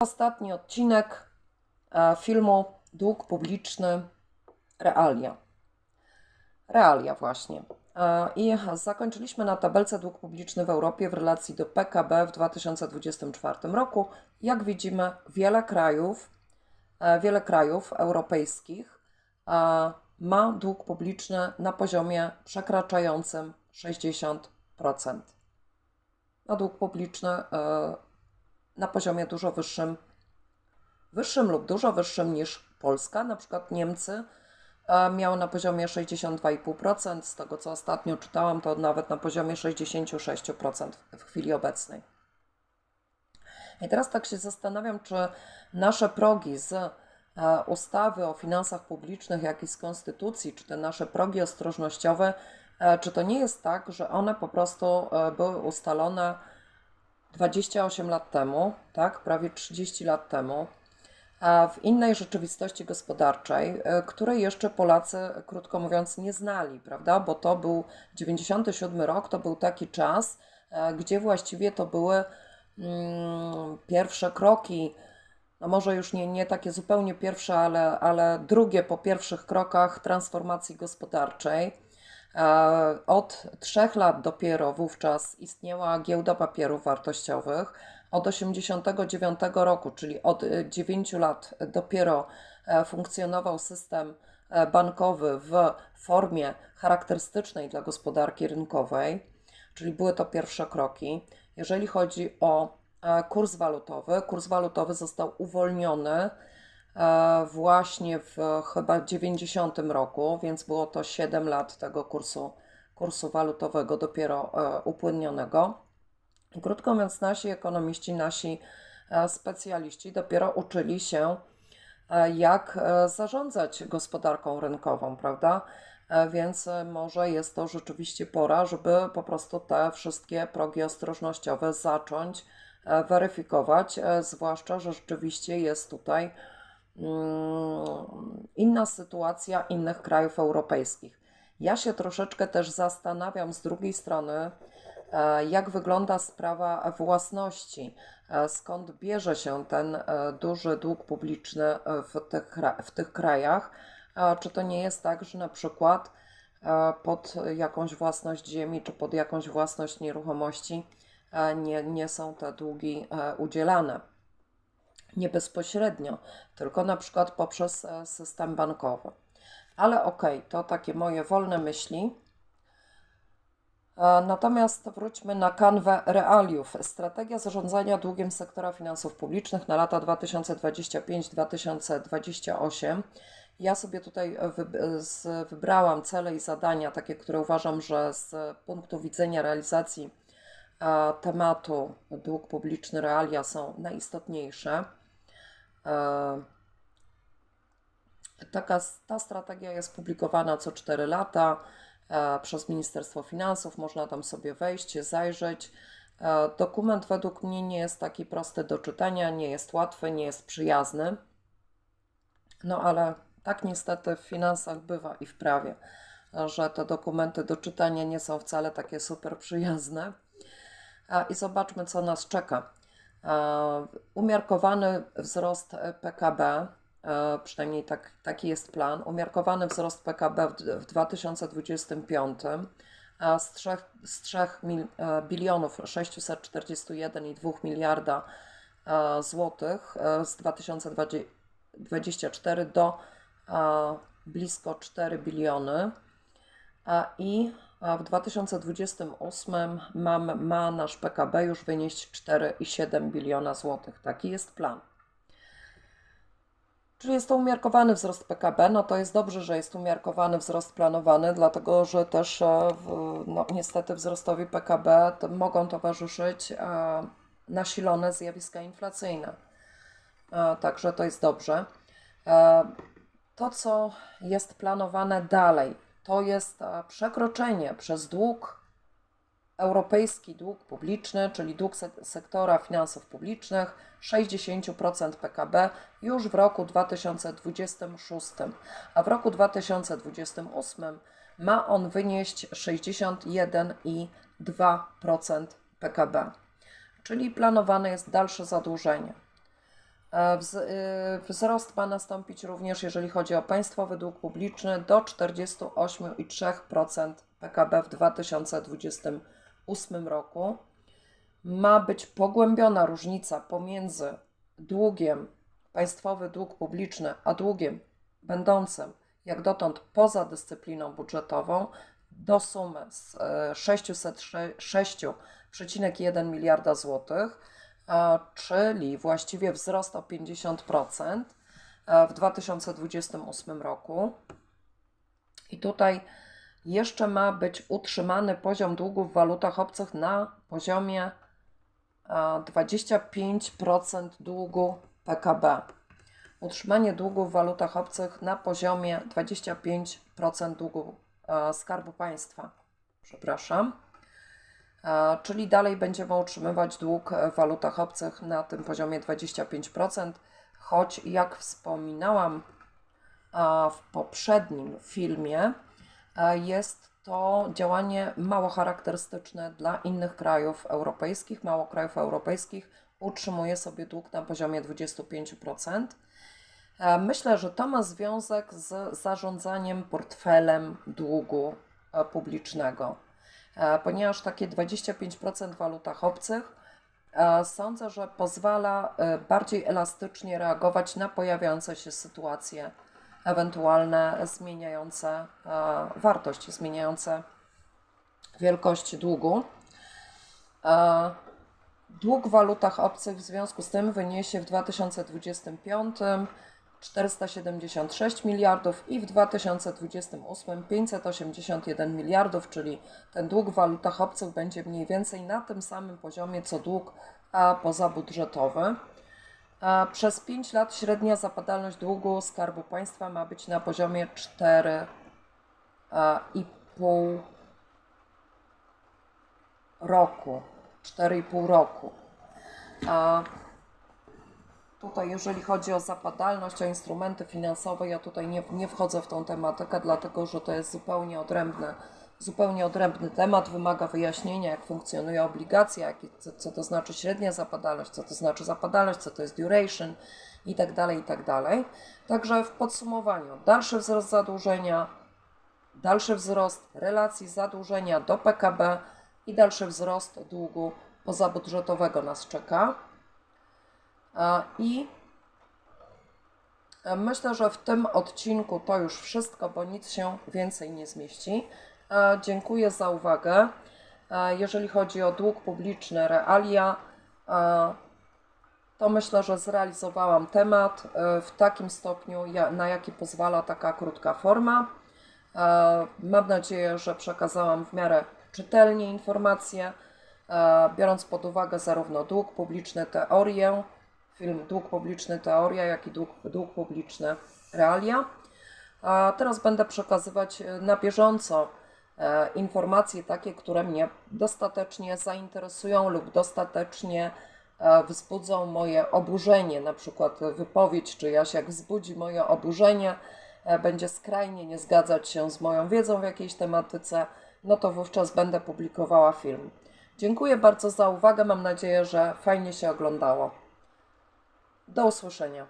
Ostatni odcinek e, filmu Dług publiczny Realia. Realia właśnie. E, I zakończyliśmy na tabelce dług publiczny w Europie w relacji do PKB w 2024 roku. Jak widzimy, wiele krajów, e, wiele krajów europejskich ma dług publiczny na poziomie przekraczającym 60%. A dług publiczny na poziomie dużo wyższym, wyższym lub dużo wyższym niż Polska. Na przykład Niemcy e, miały na poziomie 62,5%, z tego co ostatnio czytałam, to nawet na poziomie 66% w chwili obecnej. I teraz tak się zastanawiam, czy nasze progi z e, ustawy o finansach publicznych, jak i z konstytucji, czy te nasze progi ostrożnościowe, e, czy to nie jest tak, że one po prostu były ustalone 28 lat temu, tak, prawie 30 lat temu, a w innej rzeczywistości gospodarczej, e, której jeszcze Polacy, krótko mówiąc, nie znali, prawda? Bo to był 97 rok, to był taki czas, e, gdzie właściwie to były mm, pierwsze kroki, no może już nie, nie takie zupełnie pierwsze, ale, ale drugie po pierwszych krokach transformacji gospodarczej. E, Od trzech lat dopiero wówczas istniała giełda papierów wartościowych. Od 1989 roku, czyli od 9 lat, dopiero e, funkcjonował system e, bankowy w formie charakterystycznej dla gospodarki rynkowej, czyli były to pierwsze kroki. Jeżeli chodzi o e, kurs walutowy, kurs walutowy został uwolniony e, właśnie w chyba 90 roku, więc było to 7 lat tego kursu, kursu walutowego dopiero e, upłynnionego. Krótko mówiąc, nasi ekonomiści, nasi e, specjaliści dopiero uczyli się, e, jak e, zarządzać gospodarką rynkową, prawda? E, Więc e, może jest to rzeczywiście pora, żeby po prostu te wszystkie progi ostrożnościowe zacząć e, weryfikować, e, zwłaszcza, że rzeczywiście jest tutaj inna sytuacja innych krajów europejskich. Ja się troszeczkę też zastanawiam z drugiej strony, e, jak wygląda sprawa własności, e, skąd bierze się ten e, duży dług publiczny w tych, w tych krajach. Czy to nie jest tak, że na przykład pod jakąś własność ziemi czy pod jakąś własność nieruchomości nie, nie są te długi udzielane? Nie bezpośrednio, tylko na przykład poprzez e, system bankowy. Ale okej, to takie moje wolne myśli. E, Natomiast wróćmy na kanwę realiów. Strategia zarządzania długiem sektora finansów publicznych na lata 2025-2028. Ja sobie tutaj z- wybrałam cele i zadania, takie, które uważam, że z punktu widzenia realizacji e, tematu dług publiczny realia są najistotniejsze. E, Taka, ta strategia jest publikowana co 4 lata e, przez Ministerstwo Finansów. Można tam sobie wejść, zajrzeć. E, dokument według mnie nie jest taki prosty do czytania, nie jest łatwy, nie jest przyjazny. No ale tak niestety w finansach bywa i w prawie, że te dokumenty do czytania nie są wcale takie super przyjazne. I zobaczmy, co nas czeka. E, Umiarkowany wzrost PKB, e, przynajmniej tak, taki jest plan, umiarkowany wzrost PKB w, w 2025 a z 3, z 3 mil, e, bilionów 641,2 miliarda złotych z 2024 do blisko 4 biliony. I w 2028 ma, ma nasz PKB już wynieść 4,7 biliona złotych. Taki jest plan. Czyli jest to umiarkowany wzrost PKB. No to jest dobrze, że jest umiarkowany wzrost planowany, dlatego że też e, no, niestety wzrostowi PKB to mogą towarzyszyć e, nasilone zjawiska inflacyjne. E, Także to jest dobrze. To, co jest planowane dalej, to jest e, przekroczenie przez dług, europejski dług publiczny, czyli dług sek- sektora finansów publicznych, 60% PKB już w roku 2026, a w roku 2028 ma on wynieść 61,2% PKB, czyli planowane jest dalsze zadłużenie. E, y, Wzrost ma nastąpić również, jeżeli chodzi o państwowy dług publiczny, do 48,3% PKB w 2028 roku. Ma być pogłębiona różnica pomiędzy długiem, państwowy dług publiczny, a długiem będącym jak dotąd poza dyscypliną budżetową do sumy z e, 606,1 miliarda złotych, e, czyli właściwie wzrost o 50% e, w 2028 roku. I tutaj jeszcze ma być utrzymany poziom długu w walutach obcych na poziomie e, 25% długu PKB. Utrzymanie długu w walutach obcych na poziomie 25% długu Skarbu Państwa. Przepraszam. E, Czyli dalej będziemy utrzymywać dług w walutach obcych na tym poziomie 25%, choć jak wspominałam a w poprzednim filmie e, jest to działanie mało charakterystyczne dla innych krajów europejskich. Mało krajów europejskich utrzymuje sobie dług na poziomie 25%. E, Myślę, że to ma związek z zarządzaniem portfelem długu e, publicznego, E, ponieważ takie 25% w walutach obcych e, sądzę, że pozwala e, bardziej elastycznie reagować na pojawiające się sytuacje, ewentualne zmieniające e, wartość, zmieniające wielkość długu. E, Dług w walutach obcych w związku z tym wyniesie w 2025 476 miliardów i w 2028 581 miliardów, czyli ten dług w walutach obcych będzie mniej więcej na tym samym poziomie co dług pozabudżetowy. Przez 5 lat średnia zapadalność długu Skarbu Państwa ma być na poziomie 4,5 roku. 4,5 roku. Tutaj, jeżeli chodzi o zapadalność, o instrumenty finansowe, ja tutaj nie, nie wchodzę w tą tematykę, dlatego że to jest zupełnie odrębny, zupełnie odrębny temat, wymaga wyjaśnienia, jak funkcjonuje obligacja, jak, co, co to znaczy średnia zapadalność, co to znaczy zapadalność, co to jest duration i tak dalej, i tak. Także w podsumowaniu, dalszy wzrost zadłużenia, dalszy wzrost relacji zadłużenia do PKB i dalszy wzrost długu pozabudżetowego nas czeka. A, I e, myślę, że w tym odcinku to już wszystko, bo nic się więcej nie zmieści. E, Dziękuję za uwagę. E, Jeżeli chodzi o dług publiczny, realia, e, to myślę, że zrealizowałam temat e, w takim stopniu, na jaki pozwala taka krótka forma. E, Mam nadzieję, że przekazałam w miarę czytelnie informacje, e, biorąc pod uwagę zarówno dług publiczny, teorię, film Dług publiczny, teoria, jak i dług, dług publiczny, realia. A teraz będę przekazywać e, na bieżąco e, informacje takie, które mnie dostatecznie zainteresują lub dostatecznie e, wzbudzą moje oburzenie. Na przykład wypowiedź czyjaś, jak wzbudzi moje oburzenie, będzie skrajnie nie zgadzać się z moją wiedzą w jakiejś tematyce, no to wówczas będę publikowała film. Dziękuję bardzo za uwagę. Mam nadzieję, że fajnie się oglądało. Do usłyszenia.